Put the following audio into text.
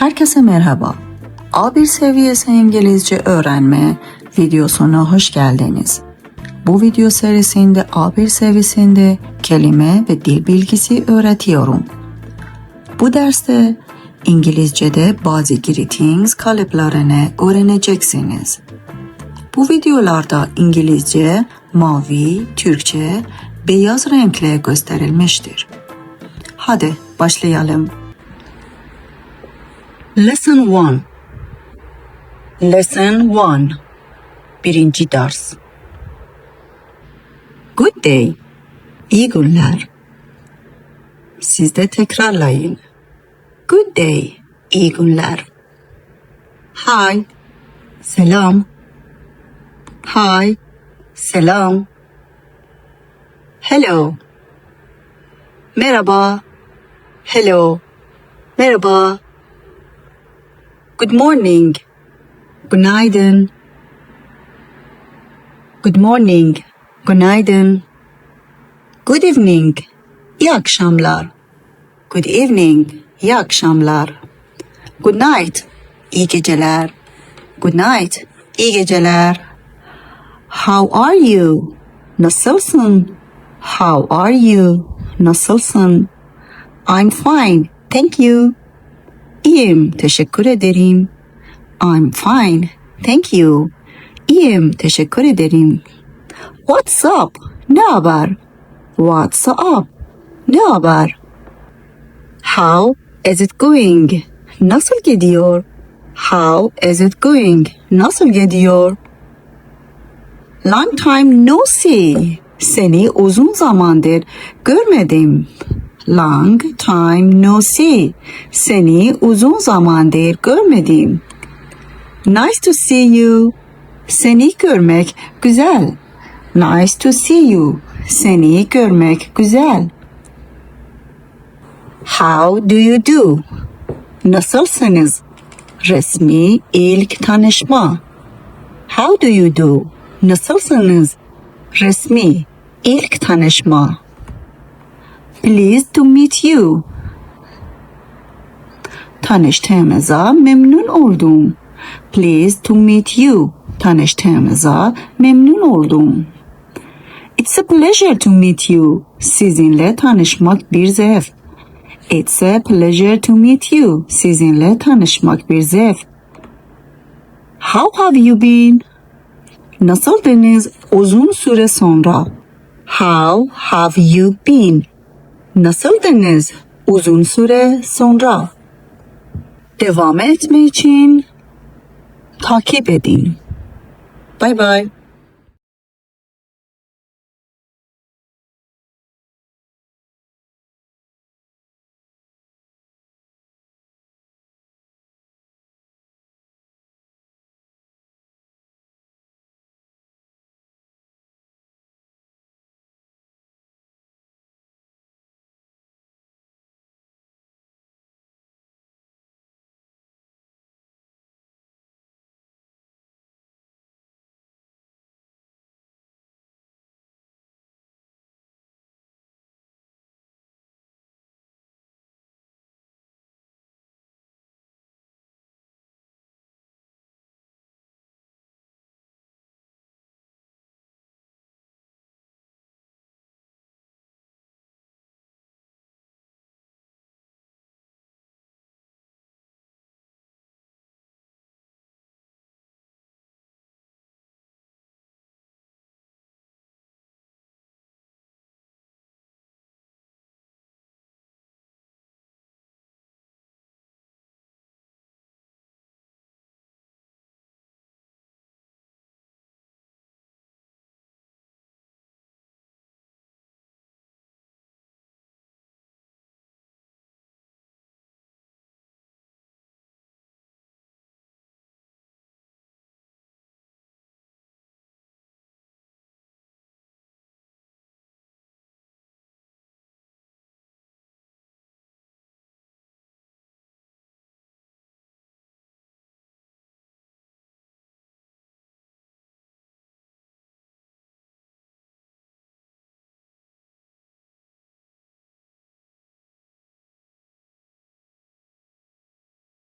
Herkese merhaba. A1 seviyesi İngilizce öğrenme videosuna hoş geldiniz. Bu video serisinde A1 seviyesinde kelime ve dil bilgisi öğretiyorum. Bu derste İngilizce'de bazı greetings kalıplarını öğreneceksiniz. Bu videolarda İngilizce, mavi, Türkçe, beyaz renkle gösterilmiştir. Hadi başlayalım. Lesson 1 Lesson 1 Birinci ders. Good day. İyi günler. Siz de tekrarlayın. Good day. İyi günler. Hi. Selam. Hi. Selam. Hello. Merhaba. Hello. Merhaba Good morning. Günaydın. Good morning. Günaydın. Good evening. İyi akşamlar. Good evening. İyi akşamlar. Good night. İyi geceler. Good night. İyi geceler. How are you? Nasılsın? How are you? Nasılsın? I'm fine. Thank you. İyiyim, teşekkür ederim. I'm fine, thank you. İyiyim, teşekkür ederim. What's up? Ne haber? What's up? Ne haber? How is it going? Nasıl gidiyor? How is it going? Nasıl gidiyor? Long time no see. Seni uzun zamandır görmedim. Long time no see. Seni uzun zamandır görmedim. Nice to see you. Seni görmek güzel. Nice to see you. Seni görmek güzel. How do you do? Nasılsınız? Resmi ilk tanışma. How do you do? Nasılsınız? Resmi ilk tanışma. Pleased to meet you. Tanıştığımıza memnun oldum. Pleased to meet you. Tanıştığımıza memnun oldum. It's a pleasure to meet you. Sizinle tanışmak bir zevk. It's a pleasure to meet you. Sizinle tanışmak bir zevk. How have you been? Nasıldınız uzun süre sonra? How have you been? Nasıldınız uzun süre sonra? Devam etme için takip edin. Bye bye.